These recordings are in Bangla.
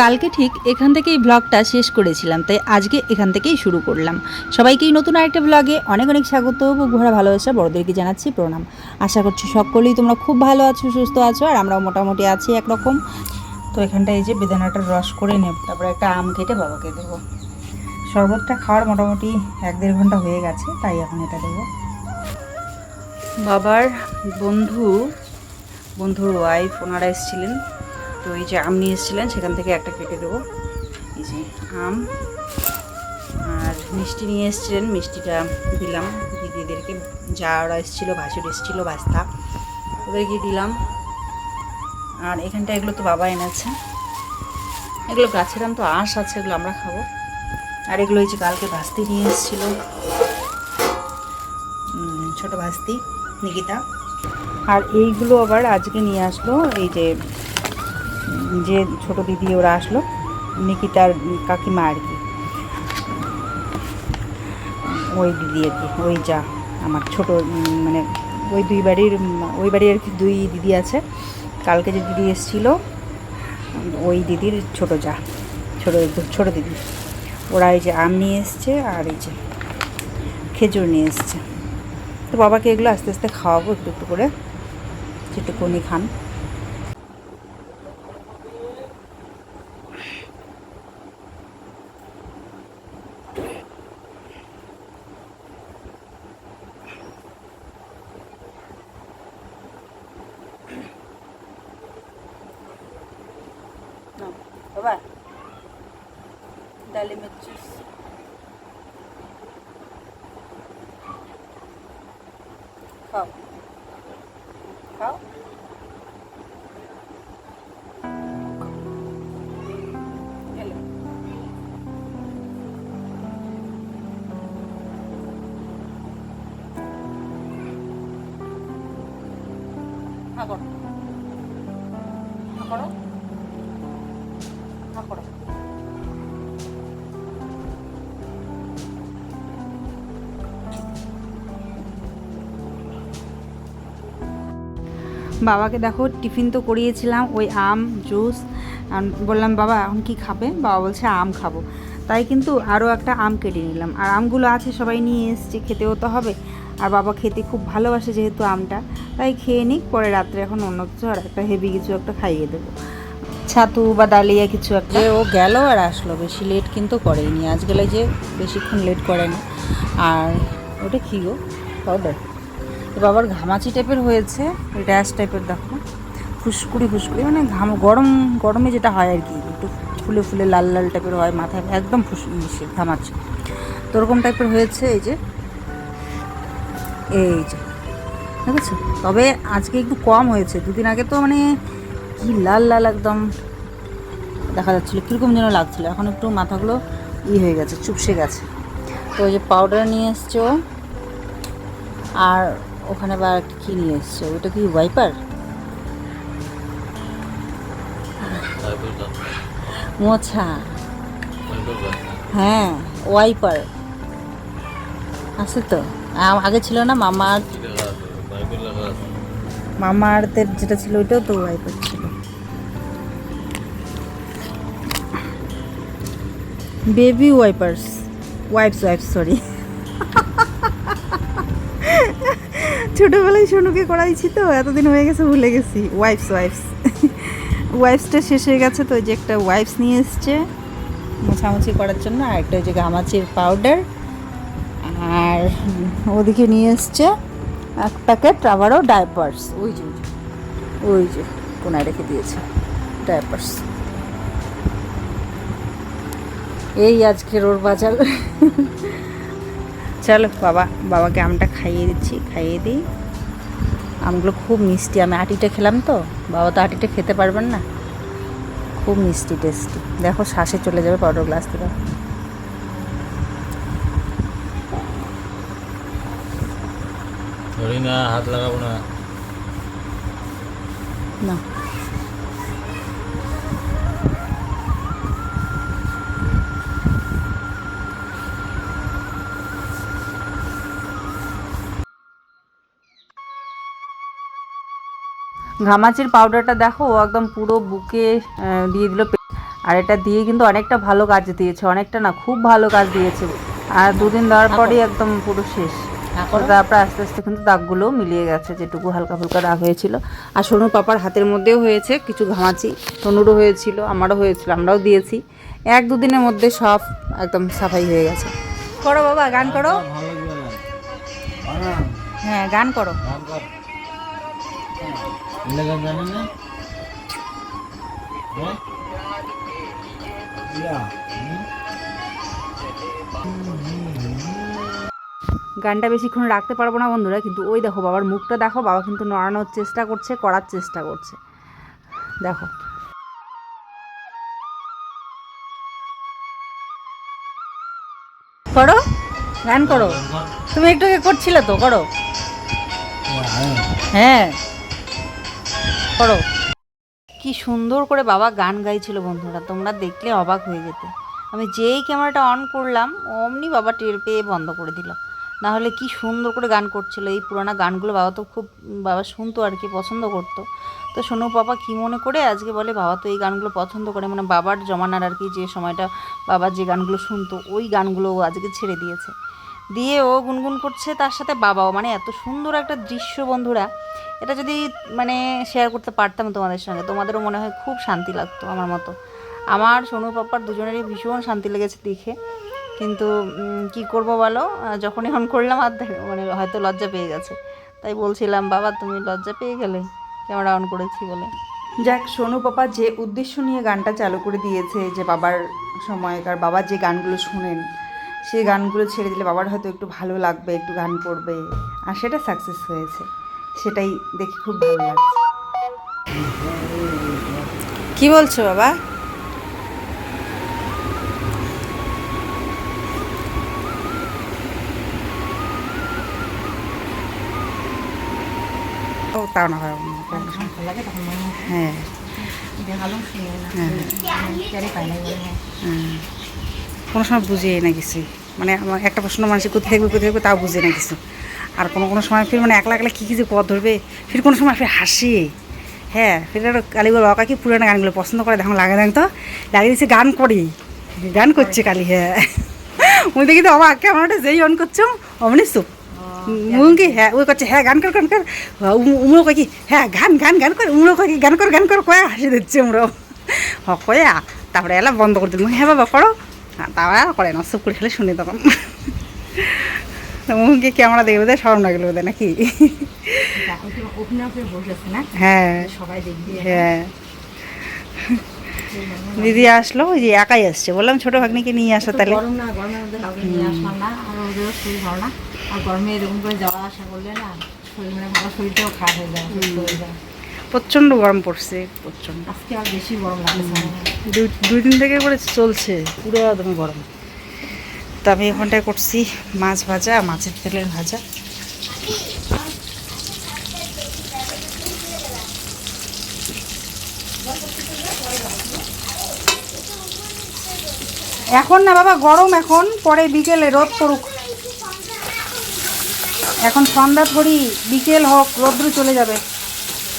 কালকে ঠিক এখান থেকেই ব্লগটা শেষ করেছিলাম, তাই আজকে এখান থেকেই শুরু করলাম। সবাইকেই নতুন আরেকটা ব্লগে অনেক অনেক স্বাগত বুক ভরা ভালোবাসা, বড়দেরকে জানাচ্ছি প্রণাম। আশা করছি সকলেই তোমরা খুব ভালো আছো, সুস্থ আছো, আর আমরাও মোটামুটি আছি একরকম। তো এখানটা এই যে বেদানাটার রস করে নেব, তারপরে একটা আম কেটে বাবাকে দেবো। শরবতটা খাওয়ার মোটামুটি এক দেড় ঘণ্টা হয়ে গেছে, তাই এখন এটা দেবো। বাবার বন্ধু, বন্ধুর ওয়াইফ ওনারা এসেছিলেন। তো এই যে আম নিয়ে এসেছিলেন, সেখান থেকে একটা কেটে দেবো। এই যে আম। আর মিষ্টি নিয়ে এসেছিলেন, মিষ্টিটা দিলাম। দিদিদেরকে যা ওরা এসেছিল, ভাসুর এসেছিল, বাস্তা। ওদেরকে দিলাম। আর এখানটা এগুলো তো বাবা এনেছে। এগুলো গাছের আম তো আঁশ আছে, এগুলো আমরা খাব। আর এগুলো এই যে কালকে ভাস্তি নিয়ে এসেছিল। ছোটো ভাস্তি, নিকিতা। আর এইগুলো আবার আজকে নিয়ে আসলো, এই যে যে ছোট দিদি ওরা আসলো, নিকিতার কাকিমা আর কি। ওই দিদি আর কি, ওই যা, আমার ছোট মানে ওই দুই বাড়ির, ওই বাড়ির আর কি দুই দিদি আছে। কালকে যে দিদি এসেছিল, ওই দিদির ছোট যা, ছোট ছোট দিদি। ওরা এই যে আম নিয়ে এসছে আর এই যে খেজুর নিয়ে এসছে। তো বাবাকে এগুলো আস্তে আস্তে খাওয়াবো একটু একটু করে, যেটুকুনি খান। বাবা ডালিমের জুস খাও খাও করো করো বাবাকে দেখো, টিফিন তো করিয়েছিলাম, ওই আম, জুস। বললাম, বাবা, এখন কি খাবে? বাবা বলছে, আম খাব। তাই কিন্তু আরও একটা আম কেটে নিলাম। আর আমগুলো আছে, সবাই নিয়ে এসছে, খেতেও তো হবে। আর বাবা খেতে খুব ভালোবাসে যেহেতু আমটা। তাই খেয়ে নিক, পরে রাত্রে এখন অন্য কিছু আর একটা হেভি কিছু একটা খাইয়ে দেবো। ছাতু বা ডালিয়া কিছু একটা। ও গেল আর আসলো, বেশি লেট কিন্তু করেনি। আজ গেলে যে বেশিক্ষণ লেট করে না। আর ওটা কী গো? পাউডার বাবার ঘামাচি টাইপের হয়েছে র্যাশ টাইপের দেখো। ফুসকুড়ি ফুসকুড়ি মানে ঘাম, গরম, গরমে যেটা হয় আর কি, একটু ফুলে ফুলে লাল লাল টাইপের হয় মাথায়, একদম ফুস ইসে ঘামাচ্ছে। তো ওরকম টাইপের হয়েছে, এই যে এই যে, দেখেছ? তবে আজকে একটু কম হয়েছে, দুদিন আগে তো মানে কি লাল লাল একদম দেখা যাচ্ছিল, কীরকম যেন লাগছিল, এখন একটু মাথাগুলো ই হয়ে গেছে, চুপসে গেছে। তো ওই যে পাউডার নিয়ে এসছে আর ওখানে বা একটা কী নিয়ে এসছে? ওটা কি ওয়াইপার মোছা। হ্যাঁ ওয়াইপার আছে তো। আগে ছিল না মামা মামা আর্থের যেটা ছিল ওইটাও তো ওয়াইপার ছিল। Baby wipers wipes wipes sorry ছোটোবেলায় সোনুকে করাইছি তো এতদিন হয়ে গেছে ভুলে গেছি। ওয়াইপস ওয়াইফস ওয়াইফসটা শেষ হয়ে গেছে তো ওই যে একটা ওয়াইপস নিয়ে এসছে। মোছামুছি করার জন্য আর একটা ওই যে গামাচির পাউডার আর ওদিকে নিয়ে এসছে এক প্যাকেট আবারও ডাইপার্স ওই যে, ওই যে কোনায় রেখে দিয়েছে ডাইপার্স এই আজকের ওর বাজার। চলো বাবা বাবাকে আমটা খাইয়ে দিচ্ছি খাইয়ে দিই। আমগুলো খুব মিষ্টি আমি আটিটা খেলাম তো বাবা তো আটিটা খেতে পারবেন না। খুব মিষ্টি টেস্টি। দেখো শ্বাসে চলে যাবে পাউডার গ্লাস থেকে। না হাত লাগাবো না। না। ঘামাচির পাউডারটা দেখো ও একদম পুরো বুকে দিয়ে দিল আর এটা দিয়ে কিন্তু অনেকটা ভালো কাজ দিয়েছে অনেকটা না খুব ভালো কাজ দিয়েছে। আর দুদিন দেওয়ার পরই একদম পুরো শেষ। তারপরে আস্তে আস্তে কিন্তু দাগগুলো মিলিয়ে গেছে যেটুকু হালকা ফুলকা দাগ হয়েছিল। আর সোনু পাপার হাতের মধ্যেও হয়েছে কিছু ঘামাচি। সোনুরও হয়েছিল আমারও হয়েছিল আমরাও দিয়েছি। এক দুদিনের মধ্যে সব একদম সাফাই হয়ে গেছে। করো বাবা গান করো। হ্যাঁ গান করো। গানটা বেশিক্ষণ রাখতে পারব না বন্ধুরা কিন্তু ওই দেখো বাবার মুখটা দেখো বাবা কিন্তু নড়ানোর চেষ্টা করছে করার চেষ্টা করছে। দেখো। করো? গান করো। তুমি একটু করছিলে তো করো। হ্যাঁ। করো। কি সুন্দর করে বাবা গান গাইছিল বন্ধুরা, তোমরা দেখলে অবাক হয়ে যেতে। আমি যেই ক্যামেরাটা অন করলাম, অমনি বাবা টের পেয়ে বন্ধ করে দিল। না হলে কি সুন্দর করে গান করছিল, এই পুরানো গানগুলো বাবা তো খুব, বাবা শুনতো আর কি, পছন্দ করতো। তো সোনু বাবা কী মনে করে আজকে বলে, বাবা তো এই গানগুলো পছন্দ করে। মানে বাবার জমানার আর কি যে সময়টা বাবা যে গানগুলো শুনতো, ওই গানগুলো ও আজকে ছেড়ে দিয়েছে। দিয়ে ও গুনগুন করছে তার সাথে বাবাও। মানে এত সুন্দর একটা দৃশ্য বন্ধুরা। এটা যদি মানে শেয়ার করতে পারতাম তোমাদের সঙ্গে, তোমাদেরও মনে হয় খুব শান্তি লাগতো আমার মতো। আমার সোনু পাপার দুজনেরই ভীষণ শান্তি লেগেছে দেখে। কিন্তু কি করব বলো? যখনই অন করলাম, আর মানে হয়তো লজ্জা পেয়ে গেছে। তাই বলছিলাম, বাবা, তুমি লজ্জা পেয়ে গেলে ক্যামেরা অন করেছি বলে। যাক, সোনু পাপা যে উদ্দেশ্য নিয়ে গানটা চালু করে দিয়েছে, যে বাবার সময়কার বাবা যে গানগুলো শুনেন, সেই গানগুলো ছেড়ে দিলে বাবার হয়তো একটু ভালো লাগবে, একটু গান করবে আর সেটা সাকসেস হয়েছে। সেটাই দেখে খুব ভালো লাগছে। কি বলছো বাবা? ও তাও না হয়। হ্যাঁ। হ্যাঁ। কোনো সময় বুঝে না কিছু মানে আমার একটা প্রশ্ন মানুষ কোথায় থাকবে কোথায় থাকবে তাও বুঝে না কিছু আর কোনো কোনো সময় ফির মানে একলা একলা কী কী যে পথ ধরবে ফির কোনো সময় ফির হাসি। হ্যাঁ ফির আর কালি বল বাবা কি পুরানো গানগুলো পছন্দ করে দেখো লাগে দেখ তো? লাগিয়ে দিচ্ছে গান করি। গান করছে কালি হ্যাঁ। ওই দেখি তো অবাক ক্যামেরাটা যেই অন করছ অমনি চুপ। মুঙ্গি হ্যাঁ ওই করছে হ্যাঁ গান কর গান কর। উমরো কয় কি হ্যাঁ গান গান গান কর উমরো কয় কি গান কর গান কর কয়া হাসি দিচ্ছে উমরো। হ কয়া তারপরে এলা বন্ধ করে দিল। হ্যাঁ বাবা করো হ্যাঁ তাও আর করে না চুপ করে খেলে শুনে তখন। মুখে ক্যামেরা দেখবে বোধহয় সরম লাগল বোধহয় নাকি? হ্যাঁ। সবাই দেখবি হ্যাঁ। দিদি আসলো ওই যে একাই আসছে। বললাম ছোট ভাগ্নিকে নিয়ে আসো তাহলে। গরম না গরমের মধ্যে কাউকে নিয়ে আসলাম না। আর শরীর ভালো না। আর গরমে এরকম করে যাওয়া আসা করলে না শরীর মানে ভালো শরীরটাও খারাপ হয়ে যায় হয়ে যায়। প্রচণ্ড গরম পড়ছে প্রচণ্ড। আজকে আর বেশি গরম লাগছে দুই দিন থেকে করে চলছে পুরো একদম গরম। তো আমি এখানটায় করছি মাছ ভাজা, মাছের তেলের ভাজা। এখন না বাবা, গরম এখন, পরে বিকেলে রোদ পড়ুক। এখন সন্ধ্যা থরি বিকেল হোক রোদ্রু চলে যাবে।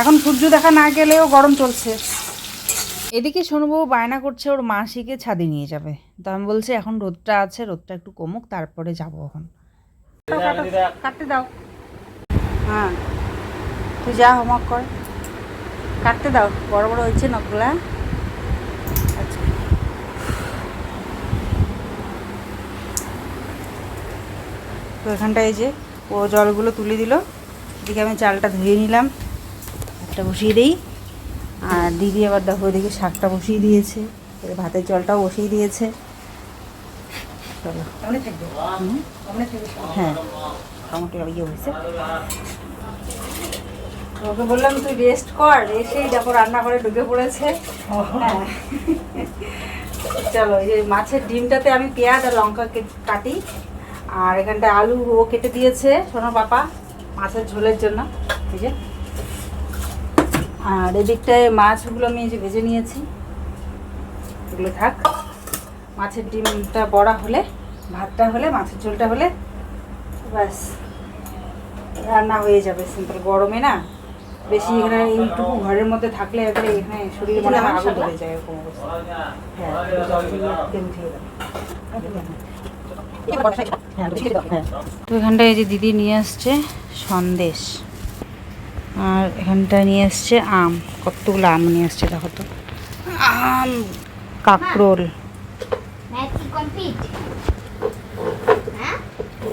এখন সূর্য দেখা না গেলেও গরম চলছে। এদিকে সোনুবাবু বায়না করছে ওর মাসিকে ছাদে নিয়ে যাবে। তো আমি বলছি এখন রোদটা আছে রোদটা একটু কমুক তারপরে যাব এখন। কাটতে দাও। হ্যাঁ। তুই যা হোমওয়ার্ক কর। কাটতে দাও। বড় বড় হয়েছে নখগুলা। আচ্ছা। তো এখানটায় এই যে ও জলগুলো তুলে দিল। এদিকে আমি চালটা ধুয়ে নিলাম। একটা বসিয়ে দিই। আর দিদি আবার দেখো ওদিকে শাকটা বসিয়ে দিয়েছে ভাতের জলটাও বসিয়ে দিয়েছে। হ্যাঁ। মোটামুটি ইয়ে হয়েছে। ওকে বললাম তুই রেস্ট কর এসেই দেখো রান্না করে ঢুকে পড়েছে। হ্যাঁ। চলো এই মাছের ডিমটাতে আমি পেঁয়াজ আর লঙ্কা কাটি আর এখানটা আলু ও কেটে দিয়েছে সোনার বাপা মাছের ঝোলের জন্য। ঠিক যে। আর এদিকটায় মাছগুলো আমি যে ভেজে নিয়েছি। এগুলো থাক। মাছের ডিমটা বড়া হলে ভাতটা হলে মাছের ঝোলটা হলে ব্যাস। রান্না হয়ে যাবে সিম্পল গরমে না বেশি এখানে এইটুকু ঘরের মধ্যে থাকলে এবারে এখানে শরীর মনে হয় আগুন ধরে যায় এরকম অবস্থা। হ্যাঁ দাও তো এখানটায় এই যে দিদি নিয়ে আসছে সন্দেশ। আর এখানটায় নিয়ে আসছে আম। কতগুলো আম নিয়ে আসছে দেখো তো। আম, কাকরোল।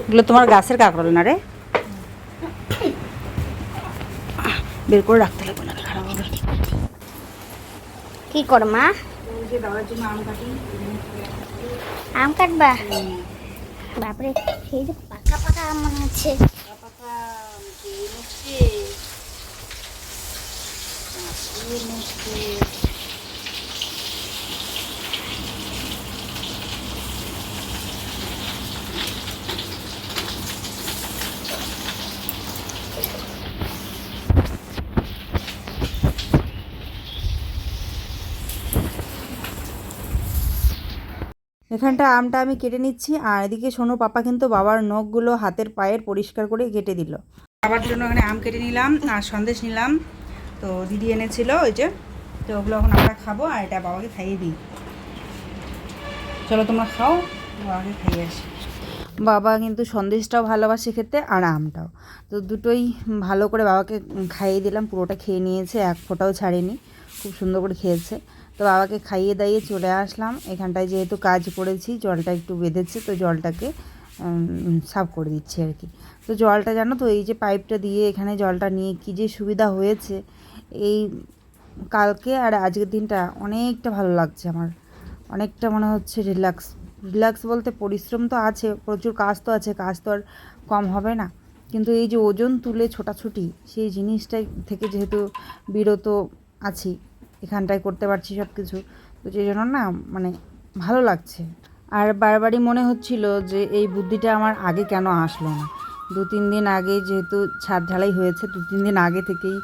এগুলো তোমার গাছের কাকরোল না রে? বের করে রাখতে লাগবে না কি কর মা? আম কাটবা? বাপরে সেই যে পাকা পাকা আম মনে হচ্ছে এখানটা আমটা আমি কেটে নিচ্ছি, আর এদিকে শোনো পাপা কিন্তু বাবার নখগুলো হাতের পায়ের পরিষ্কার করে কেটে দিল। বাবার জন্য ওখানে আম কেটে নিলাম, আর সন্দেশ নিলাম। তো দিদি এনেছিল ওই যে, তো ওগুলো এখন আমরা খাব আর এটা বাবাকে খাইয়ে দিই। চলো তোমরা খাও, বাবাকে খাইয়ে আসি। বাবা কিন্তু সন্দেশটাও ভালোবাসে খেতে আর আমটাও। তো দুটোই ভালো করে বাবাকে খাইয়ে দিলাম, পুরোটা খেয়ে নিয়েছে, এক ফোঁটাও ছাড়েনি, খুব সুন্দর করে খেয়েছে। তো বাবাকে খাইয়ে দাইয়ে চলে আসলাম, এখানটায় যেহেতু কাজ করেছি, জলটা একটু বেঁধেছে, তো জলটাকে সাফ করে দিচ্ছি আর কি। তো জলটা জানো তো, এই যে পাইপটা দিয়ে এখানে জলটা নিয়ে কী যে সুবিধা হয়েছে এই কালকে আর আজকের দিনটা অনেকটা ভালো লাগছে আমার। অনেকটা মনে হচ্ছে রিল্যাক্স রিল্যাক্স বলতে পরিশ্রম তো আছে, প্রচুর কাজ তো আছে, কাজ তো আর কম হবে না। কিন্তু এই যে ওজন তুলে ছোটাছুটি, সেই জিনিসটাই থেকে যেহেতু বিরত আছি, এখানটায় করতে পারছি সব কিছু তো সেই জন্য না মানে ভালো লাগছে। আর বারবারই মনে হচ্ছিল যে এই বুদ্ধিটা আমার আগে কেন আসলো না। দু তিন দিন আগে যেহেতু ছাদ ঢালাই হয়েছে দু তিন দিন আগে থেকেই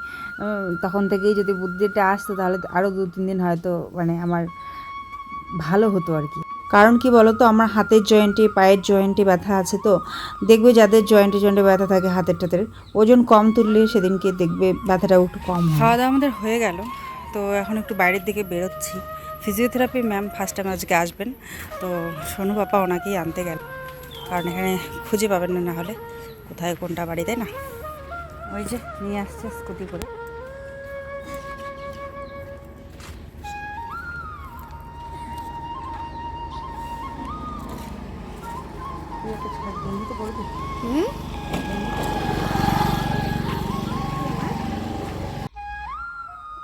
তখন থেকেই যদি বুদ্ধিটা আসতো তাহলে আরও দু তিন দিন হয়তো মানে আমার ভালো হতো আর কি। কারণ কি বলো তো আমার হাতের জয়েন্টে, পায়ের জয়েন্টে ব্যথা আছে তো, দেখবে যাদের জয়েন্টে জয়েন্টে ব্যথা থাকে হাতের টাতের, ওজন কম তুললে সেদিনকে দেখবে ব্যথাটাও একটু কম খাওয়া দাওয়া আমাদের হয়ে গেল, তো এখন একটু বাইরের দিকে বেরোচ্ছি। ফিজিওথেরাপি ম্যাম ফার্স্ট টাইম আজকে আসবেন, তো সোনু পাপা ওনাকেই আনতে গেল, কারণ এখানে খুঁজে পাবেন না হলে। কোথায়, কোনটা বাড়ি, তাই না? ওই যে নিয়ে আসছে স্কুটি করে।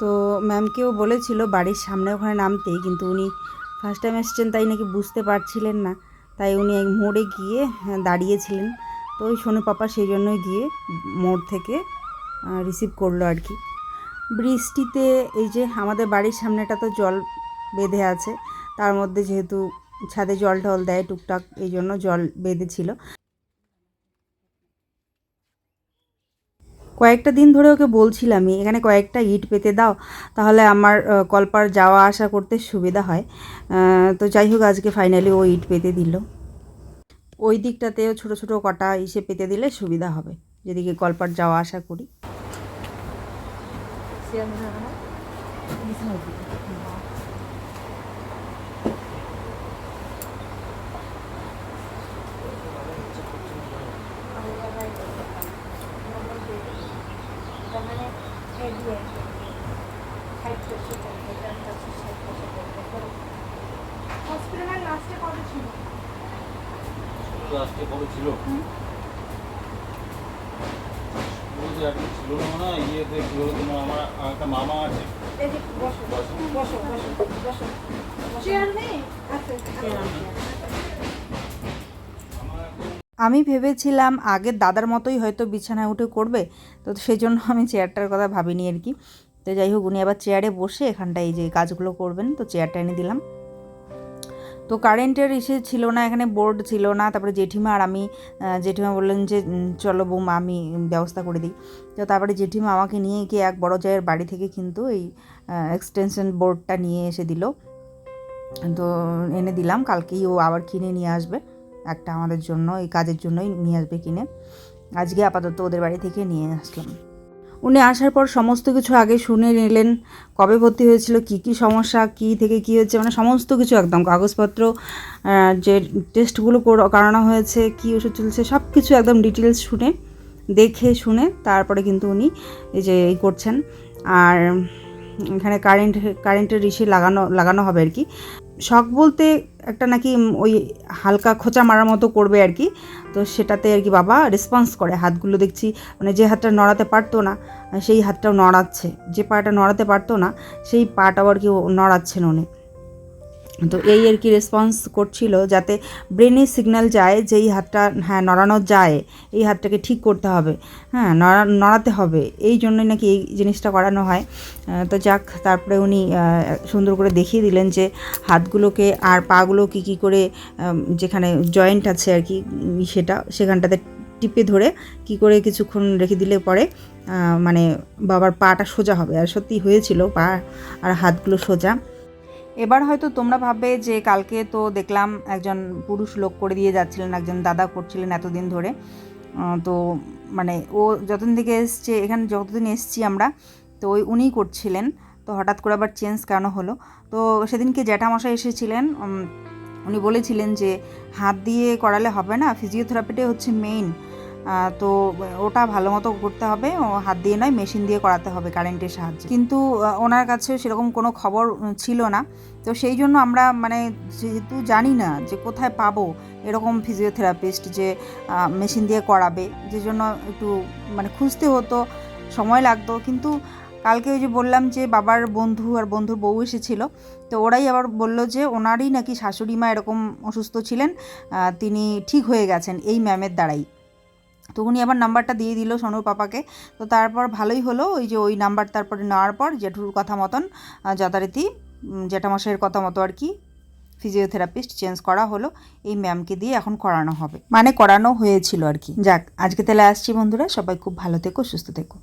তো ম্যামকেও বলেছিল বাড়ির সামনে ওখানে নামতেই, কিন্তু উনি ফার্স্ট টাইম এসেছেন, তাই নাকি বুঝতে পারছিলেন না। তাই উনি এক মোড়ে গিয়ে দাঁড়িয়েছিলেন। তো ওই সোনু পাপা সেই জন্যই গিয়ে মোড় থেকে রিসিভ করল আর কি। বৃষ্টিতে এই যে আমাদের বাড়ির সামনেটা তো জল বেঁধে আছে, তার মধ্যে যেহেতু ছাদে জল টল দেয় টুকটাক, এই জন্য জল বেঁধেছিল। কয়েকটা দিন ধরে ওকে বলছিলামই, এখানে কয়েকটা ইট পেতে দাও, তাহলে আমার কলপার যাওয়া আসা করতে সুবিধা হয়। তো যাই হোক, আজকে ফাইনালি ও ইট পেতে দিল। ওই দিকটাতেও ছোট ছোট কটা ইসে পেতে দিলে সুবিধা হবে। যেদিকে কলপার যাওয়া আসা করি। তো আজকে ছিল। ওই যে আজকে ছিল না ইয়েতে কি হলো তোমার আমার একটা মামা আছে। আমি ভেবেছিলাম আগের দাদার মতোই হয়তো বিছানায় উঠে করবে তো সেই জন্য আমি চেয়ারটার কথা ভাবিনি আর কি। তো যাই হোক উনি আবার চেয়ারে বসে এখানটায় এই যে কাজগুলো করবেন তো চেয়ারটা এনে দিলাম। তো কারেন্টের ইসে ছিল না, এখানে বোর্ড ছিল না, তারপরে জেঠিমা আর আমি জেঠিমা বললেন যে চলো বৌমা, আমি ব্যবস্থা করে দিই। তো তারপরে জেঠিমা আমাকে নিয়ে গিয়ে এক বড় জায়ের বাড়ি থেকে কিন্তু এই এক্সটেনশন বোর্ডটা নিয়ে এসে দিল। তো এনে দিলাম, কালকেই ও আবার কিনে নিয়ে আসবে, একটা আমাদের জন্য, এই কাজের জন্যই নিয়ে আসবে কিনে। আজকে আপাতত ওদের বাড়ি থেকে নিয়ে আসলাম। উনি আসার পর সমস্ত কিছু আগে শুনে নিলেন, কবে ভর্তি হয়েছিল, কি কি সমস্যা, কি থেকে কি হয়েছে মানে সমস্ত কিছু একদম, কাগজপত্র যে টেস্টগুলো কর- করানো হয়েছে, কি ওষুধ চলছে, সব কিছু একদম ডিটেলস শুনে, দেখে শুনে তারপরে কিন্তু উনি এই যে এই করছেন। আর এখানে কারেন্ট কারেন্টের রিসি লাগানো লাগানো হবে আর কি। শখ বলতে একটা নাকি ওই হালকা খোঁচা মারার মতো করবে আর কি। তো সেটাতে আর কি বাবা রেসপন্স করে, হাতগুলো দেখছি মানে যে হাতটা নড়াতে পারতো না, সেই হাতটাও নড়াচ্ছে। যে পাটা নড়াতে পারতো না, সেই পাটাও আর কি নড়াচ্ছেন উনি। তো এই আর কি রেসপন্স করছিল যাতে ব্রেনে সিগন্যাল যায় যে এই হাতটা হ্যাঁ নড়ানো যায়, এই হাতটাকে ঠিক করতে হবে হ্যাঁ নড়া, নড়াতে হবে, এই জন্যই নাকি এই জিনিসটা করানো হয়। তো যাক, তারপরে উনি সুন্দর করে দেখিয়ে দিলেন যে হাতগুলোকে আর পাগুলো কী কী করে যেখানে জয়েন্ট আছে আর কি সেটা, সেখানটাতে টিপে ধরে কি করে কিছুক্ষণ রেখে দিলে পরে মানে বাবার পাটা সোজা হবে। আর সত্যি হয়েছিল পা আর হাতগুলো সোজা। এবার হয়তো তোমরা ভাববে যে কালকে তো দেখলাম একজন পুরুষ লোক করে দিয়ে যাচ্ছিলেন, একজন দাদা করছিলেন এতদিন ধরে। তো মানে ও যতদিন থেকে এসছে, এখানে যতদিন এসছি আমরা, তো ওই উনিই করছিলেন। তো হঠাৎ করে আবার চেঞ্জ কেন হলো? তো সেদিনকে জ্যাঠামশাই এসেছিলেন উনি বলেছিলেন যে হাত দিয়ে করালে হবে না ফিজিওথেরাপিটাই হচ্ছে মেইন তো ওটা ভালো মতো করতে হবে। ও হাত দিয়ে নয়, মেশিন দিয়ে করাতে হবে কারেন্টের সাহায্যে। কিন্তু ওনার কাছে সেরকম কোনো খবর ছিল না। তো সেই জন্য আমরা মানে যেহেতু জানি না যে কোথায় পাবো এরকম ফিজিওথেরাপিস্ট যে মেশিন দিয়ে করাবে, যে জন্য একটু মানে খুঁজতে হতো, সময় লাগতো। কিন্তু কালকে ওই যে বললাম যে বাবার বন্ধু আর বন্ধুর বউ এসেছিল, তো ওরাই আবার বলল যে ওনারই নাকি শাশুড়ি মা এরকম অসুস্থ ছিলেন তিনি ঠিক হয়ে গেছেন এই ম্যামের দ্বারাই। তো উনি আবার নাম্বারটা দিয়ে দিল সোনুর পাপাকে। তো তারপর ভালোই হলো, ওই যে ওই নাম্বার তারপরে নেওয়ার পর জেঠুর কথা মতন যথারীতি জ্যাঠামশাইয়ের কথা মতো আর কি ফিজিওথেরাপিস্ট চেঞ্জ করা হলো। এই ম্যামকে দিয়ে এখন করানো হবে। মানে করানো হয়েছিল আর কি। যাক, আজকে তাহলে আসছি বন্ধুরা, সবাই খুব ভালো থেকো, সুস্থ থেকো।